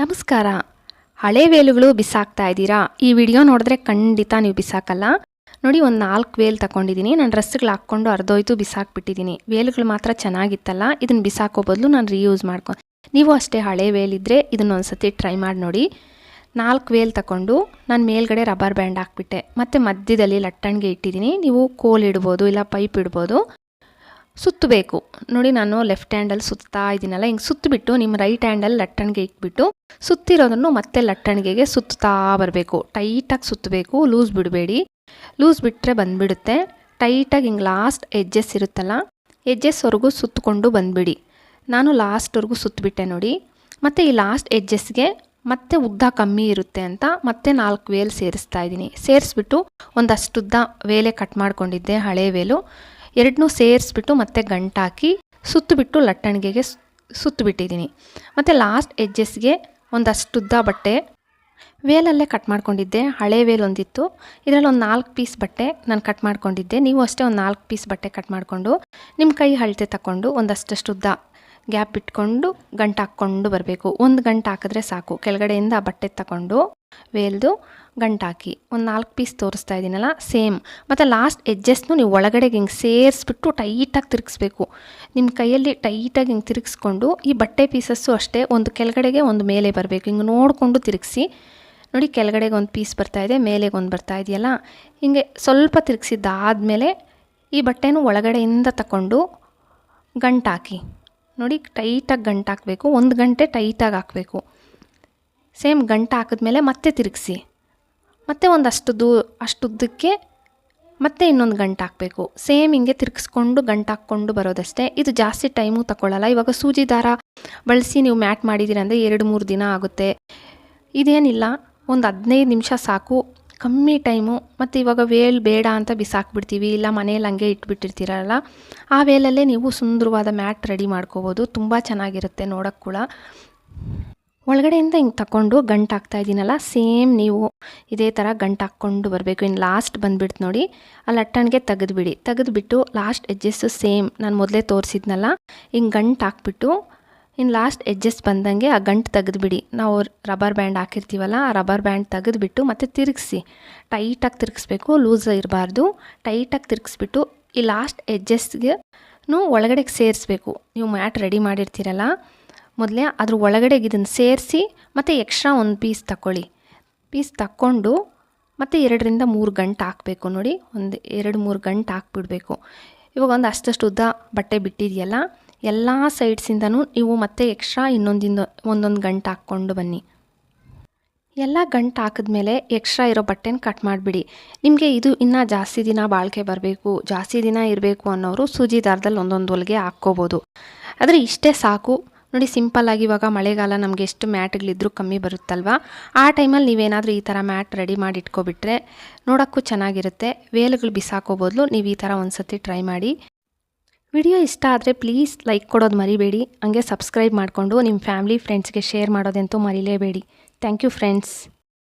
ನಮಸ್ಕಾರ. ಹಳೆ ವೇಲುಗಳು ಬಿಸಾಕ್ತಾ ಇದ್ದೀರಾ? ಈ ವಿಡಿಯೋ ನೋಡಿದ್ರೆ ಖಂಡಿತ ನೀವು ಬಿಸಾಕಲ್ಲ. ನೋಡಿ, ಒಂದು ನಾಲ್ಕು ವೇಲ್ ತಗೊಂಡಿದ್ದೀನಿ ನಾನು ಡ್ರೆಸ್ಗಳು ಹಾಕ್ಕೊಂಡು ಅರ್ಧೋಯ್ತು ಬಿಸಾಕ್ಬಿಟ್ಟಿದ್ದೀನಿ. ವೇಲುಗಳು ಮಾತ್ರ ಚೆನ್ನಾಗಿತ್ತಲ್ಲ ಇದನ್ನು ಬಿಸಾಕೋ ಬದಲು ನಾನು ರೀಯೂಸ್ ಮಾಡ್ಕೊ, ನೀವು ಅಷ್ಟೇ ಹಳೆ ಇದನ್ನ ಒಂದ್ಸತಿ ಟ್ರೈ ಮಾಡಿ ನೋಡಿ. ನಾಲ್ಕು ವೇಲ್ ತಗೊಂಡು ನಾನು ಮೇಲ್ಗಡೆ ರಬ್ಬರ್ ಬ್ಯಾಂಡ್ ಹಾಕ್ಬಿಟ್ಟೆ. ಮತ್ತು ಮಧ್ಯದಲ್ಲಿ ಲಟ್ಟಣಿಗೆ ಇಟ್ಟಿದ್ದೀನಿ. ನೀವು ಕೋಲ್ ಇಡ್ಬೋದು, ಇಲ್ಲ ಪೈಪ್ ಇಡ್ಬೋದು. ಸುತ್ತಬೇಕು. ನೋಡಿ ನಾನು ಲೆಫ್ಟ್ ಹ್ಯಾಂಡಲ್ಲಿ ಸುತ್ತಾ ಇದ್ದೀನಲ್ಲ ಹಿಂಗೆ ಸುತ್ತಬಿಟ್ಟು ನಿಮ್ಮ ರೈಟ್ ಹ್ಯಾಂಡಲ್ಲಿ ಲಟ್ಟಣಿಗೆ ಇಟ್ಬಿಟ್ಟು ಸುತ್ತಿರೋದನ್ನು ಮತ್ತೆ ಲಟ್ಟಣಿಗೆಗೆ ಸುತ್ತಾ ಬರಬೇಕು. ಟೈಟಾಗಿ ಸುತ್ತಬೇಕು ಲೂಸ್ ಬಿಡಬೇಡಿ. ಲೂಸ್ ಬಿಟ್ಟರೆ ಬಂದುಬಿಡುತ್ತೆ. ಟೈಟಾಗಿ ಹಿಂಗೆ ಲಾಸ್ಟ್ ಎಜ್ಜಸ್ ಇರುತ್ತಲ್ಲ ಎಜ್ಜಸ್ವರೆಗೂ ಸುತ್ತಕೊಂಡು ಬಂದುಬಿಡಿ. ನಾನು ಲಾಸ್ಟ್ವರೆಗೂ ಸುತ್ತಬಿಟ್ಟೆ ನೋಡಿ. ಮತ್ತು ಈ ಲಾಸ್ಟ್ ಎಜ್ಜಸ್ಗೆ ಮತ್ತೆ ಉದ್ದ ಕಮ್ಮಿ ಇರುತ್ತೆ ಅಂತ ಮತ್ತೆ ನಾಲ್ಕು ವೇಲ್ ಸೇರಿಸ್ತಾ ಇದ್ದೀನಿ ಸೇರಿಸ್ಬಿಟ್ಟು ಒಂದಷ್ಟು ಉದ್ದ ವೇಲೆ ಕಟ್ ಮಾಡ್ಕೊಂಡಿದ್ದೆ, ಹಳೆ ವೇಲು ಎರಡನ್ನೂ ಸೇರಿಸ್ಬಿಟ್ಟು ಮತ್ತೆ ಗಂಟಾಕಿ ಸುತ್ತಬಿಟ್ಟು ಲಟ್ಟಣಿಗೆಗೆ ಸುತ್ತಬಿಟ್ಟಿದ್ದೀನಿ ಮತ್ತು ಲಾಸ್ಟ್ ಎಜ್ಜಸ್ಗೆ ಒಂದಷ್ಟು ಉದ್ದ ಬಟ್ಟೆ. ವೇಲಲ್ಲೇ ಕಟ್ ಮಾಡ್ಕೊಂಡಿದ್ದೆ, ಹಳೆ ವೇಲ್ ಒಂದಿತ್ತು. ಇದರಲ್ಲಿ ಒಂದು ನಾಲ್ಕು ಪೀಸ್ ಬಟ್ಟೆ ನಾನು ಕಟ್ ಮಾಡ್ಕೊಂಡಿದ್ದೆ. ನೀವು ಅಷ್ಟೇ ಒಂದು ನಾಲ್ಕು ಪೀಸ್ ಬಟ್ಟೆ ಕಟ್ ಮಾಡಿಕೊಂಡು ನಿಮ್ಮ ಕೈ ಅಳತೆ ತಗೊಂಡು ಒಂದಷ್ಟು ಉದ್ದ ಗ್ಯಾಪ್ ಇಟ್ಕೊಂಡು ಗಂಟು ಹಾಕ್ಕೊಂಡು ಬರಬೇಕು. ಒಂದು ಗಂಟು ಹಾಕಿದ್ರೆ ಸಾಕು. ಕೆಳಗಡೆಯಿಂದ ಬಟ್ಟೆ ತಗೊಂಡು ವೇಲ್ದು ಗಂಟಾಕಿ. ಒಂದು ನಾಲ್ಕು ಪೀಸ್ ತೋರಿಸ್ತಾ ಇದ್ದೀನಲ್ಲ ಸೇಮ್. ಮತ್ತು ಲಾಸ್ಟ್ ಎಜ್ಜಸ್ನು ನೀವು ಒಳಗಡೆಗೆ ಹಿಂಗೆ ಸೇರಿಸ್ಬಿಟ್ಟು ಟೈಟಾಗಿ ತಿರುಗಿಸ್ಬೇಕು. ನಿಮ್ಮ ಕೈಯಲ್ಲಿ ಟೈಟಾಗಿ ಹಿಂಗೆ ತಿರುಗಿಸ್ಕೊಂಡು ಈ ಬಟ್ಟೆ ಪೀಸಸ್ಸು ಅಷ್ಟೇ, ಒಂದು ಕೆಳಗಡೆಗೆ ಒಂದು ಮೇಲೆ ಬರಬೇಕು. ಹಿಂಗೆ ನೋಡಿಕೊಂಡು ತಿರುಗಿಸಿ. ನೋಡಿ, ಕೆಳಗಡೆಗೆ ಒಂದು ಪೀಸ್ ಬರ್ತಾಯಿದೆ ಮೇಲೆಗೆ ಒಂದು ಬರ್ತಾ ಇದೆಯಲ್ಲ? ಹಿಂಗೆ ಸ್ವಲ್ಪ ತಿರುಗಿಸಿದ್ದಾದಮೇಲೆ ಈ ಬಟ್ಟೆನೂ ಒಳಗಡೆಯಿಂದ ತಗೊಂಡು ಗಂಟಾಕಿ. ನೋಡಿ, ಟೈಟಾಗಿ ಗಂಟಾಕಬೇಕು. ಒಂದು ಗಂಟೆ ಟೈಟಾಗಿ ಹಾಕಬೇಕು. ಸೇಮ್ ಗಂಟು ಹಾಕಿದ್ಮೇಲೆ ಮತ್ತೆ ತಿರುಗಿಸಿ. ಮತ್ತೆ ಒಂದಷ್ಟು ದೂ ಅಷ್ಟುದ್ದಕ್ಕೆ ಮತ್ತೆ ಇನ್ನೊಂದು ಗಂಟೆ ಹಾಕಬೇಕು. ಸೇಮ್ ಹಿಂಗೆ ತಿರುಗಿಸ್ಕೊಂಡು ಗಂಟು ಹಾಕ್ಕೊಂಡು ಬರೋದಷ್ಟೇ. ಇದು ಜಾಸ್ತಿ ಟೈಮು ತಗೊಳ್ಳಲ್ಲ ಇವಾಗ ಸೂಜಿ ದಾರ ಬಳಸಿ ನೀವು ಮ್ಯಾಟ್ ಮಾಡಿದ್ದೀರ ಅಂದರೆ ಎರಡು, ಮೂರು ದಿನ ಆಗುತ್ತೆ. ಇದೇನಿಲ್ಲ. ಒಂದು ಹದಿನೈದು ನಿಮಿಷ ಸಾಕು. ಕಮ್ಮಿ ಟೈಮು. ಮತ್ತು ಇವಾಗ ವೇಲ್ ಬೇಡ ಅಂತ ಬಿಸಾಕ್ಬಿಡ್ತೀವಿ. ಇಲ್ಲ ಮನೇಲಿ ಹಂಗೆ ಇಟ್ಬಿಟ್ಟಿರ್ತೀರಲ್ಲ. ಆ ವೇಲಲ್ಲೇ ನೀವು ಸುಂದರವಾದ ಮ್ಯಾಟ್ ರೆಡಿ ಮಾಡ್ಕೋಬೋದು. ತುಂಬ ಚೆನ್ನಾಗಿರುತ್ತೆ ನೋಡೋಕ್ಕೆ ಕೂಡ ಒಳಗಡೆಯಿಂದ ಹಿಂಗೆ ತಗೊಂಡು ಗಂಟು ಹಾಕ್ತಾ ಇದ್ದೀನಲ್ಲ ಸೇಮ್ ನೀವು ಇದೇ ಥರ ಗಂಟು ಹಾಕ್ಕೊಂಡು ಬರಬೇಕು. ಇನ್ನು ಲಾಸ್ಟ್ ಬಂದುಬಿಡ್ತು ನೋಡಿ, ಆ ಲಟ್ಟಣಿಗೆ ತೆಗೆದುಬಿಡಿ. ತೆಗೆದುಬಿಟ್ಟು ಲಾಸ್ಟ್ ಎಜ್ಜಸ್ಸು ಸೇಮ್ ನಾನು ಮೊದಲೇ ತೋರಿಸಿದ್ನಲ್ಲ, ಹಿಂಗೆ ಗಂಟು ಹಾಕ್ಬಿಟ್ಟು ಇನ್ನು ಲಾಸ್ಟ್ ಎಡ್ಜಸ್ಟ್ ಬಂದಂಗೆ ಆ ಗಂಟು ತೆಗೆದುಬಿಡಿ. ನಾವು ರಬ್ಬರ್ ಬ್ಯಾಂಡ್ ಹಾಕಿರ್ತೀವಲ್ಲ, ಆ ರಬ್ಬರ್ ಬ್ಯಾಂಡ್ ತೆಗೆದುಬಿಟ್ಟು ಮತ್ತೆ ತಿರುಗಿಸಿ. ಟೈಟಾಗಿ ತಿರುಗಿಸ್ಬೇಕು ಲೂಸ್ ಇರಬಾರ್ದು ಟೈಟಾಗಿ ತಿರುಗಿಸ್ಬಿಟ್ಟು ಈ ಲಾಸ್ಟ್ ಎಜ್ಜಸ್ಗೆ ಒಳಗಡೆಗೆ ಸೇರಿಸ್ಬೇಕು. ನೀವು ಮ್ಯಾಟ್ ರೆಡಿ ಮಾಡಿರ್ತೀರಲ್ಲ ಮೊದಲೇ ಅದ್ರ ಒಳಗಡೆಗೆ ಇದನ್ನು ಸೇರಿಸಿ ಮತ್ತು ಎಕ್ಸ್ಟ್ರಾ ಒಂದು ಪೀಸ್ ತಗೊಳ್ಳಿ ಪೀಸ್ ತಕ್ಕೊಂಡು ಮತ್ತು ಎರಡರಿಂದ ಮೂರು ಗಂಟೆ ಹಾಕಬೇಕು ನೋಡಿ. ಒಂದು ಎರಡು ಮೂರು ಗಂಟೆ ಹಾಕ್ಬಿಡಬೇಕು. ಇವಾಗ ಒಂದು ಅಷ್ಟಷ್ಟು ಉದ್ದ ಬಟ್ಟೆ ಬಿಟ್ಟಿದೆಯಲ್ಲ, ಎಲ್ಲ ಸೈಡ್ಸಿಂದನೂ ನೀವು ಮತ್ತೆ ಎಕ್ಸ್ಟ್ರಾ ಇನ್ನೊಂದಿಂದ ಒಂದೊಂದು ಗಂಟೆ ಹಾಕ್ಕೊಂಡು ಬನ್ನಿ. ಎಲ್ಲ ಗಂಟು ಹಾಕಿದ್ಮೇಲೆ ಎಕ್ಸ್ಟ್ರಾ ಇರೋ ಬಟ್ಟೆನ ಕಟ್ ಮಾಡಿಬಿಡಿ. ನಿಮಗೆ ಇದು ಇನ್ನೂ ಜಾಸ್ತಿ ದಿನ ಬಾಳಿಕೆ ಬರಬೇಕು, ಜಾಸ್ತಿ ದಿನ ಇರಬೇಕು ಅನ್ನೋರು ಸೂಜಿ ದಾರದಲ್ಲಿ ಒಂದೊಂದು ಹೊಲಿಗೆ ಹಾಕ್ಕೋಬೋದು. ಆದರೆ ಇಷ್ಟೇ ಸಾಕು. ನೋಡಿ ಸಿಂಪಲ್ಲಾಗಿ ಇವಾಗ ಮಳೆಗಾಲ ನಮಗೆ ಎಷ್ಟು ಮ್ಯಾಟ್ಗಳಿದ್ರೂ ಕಮ್ಮಿ ಬರುತ್ತಲ್ವ? ಆ ಟೈಮಲ್ಲಿ ನೀವೇನಾದರೂ ಈ ಥರ ಮ್ಯಾಟ್ ರೆಡಿ ಮಾಡಿ ಇಟ್ಕೊಬಿಟ್ರೆ ನೋಡೋಕ್ಕೂ ಚೆನ್ನಾಗಿರುತ್ತೆ. ವೇಲುಗಳು ಬಿಸಾಕೋ ಬದಲು ನೀವು ಈ ಥರ ಒಂದು ಸತಿ ಟ್ರೈ ಮಾಡಿ. ವಿಡಿಯೋ ಇಷ್ಟ ಆದರೆ ಪ್ಲೀಸ್ ಲೈಕ್ ಕೊಡೋದು ಮರಿಬೇಡಿ. ಹಂಗೆ ಸಬ್ಸ್ಕ್ರೈಬ್ ಮಾಡಿಕೊಂಡು ನಿಮ್ಮ ಫ್ಯಾಮಿಲಿ ಫ್ರೆಂಡ್ಸ್ಗೆ ಶೇರ್ ಮಾಡೋದಂತೂ ಮರಿಲೇಬೇಡಿ. Thank you friends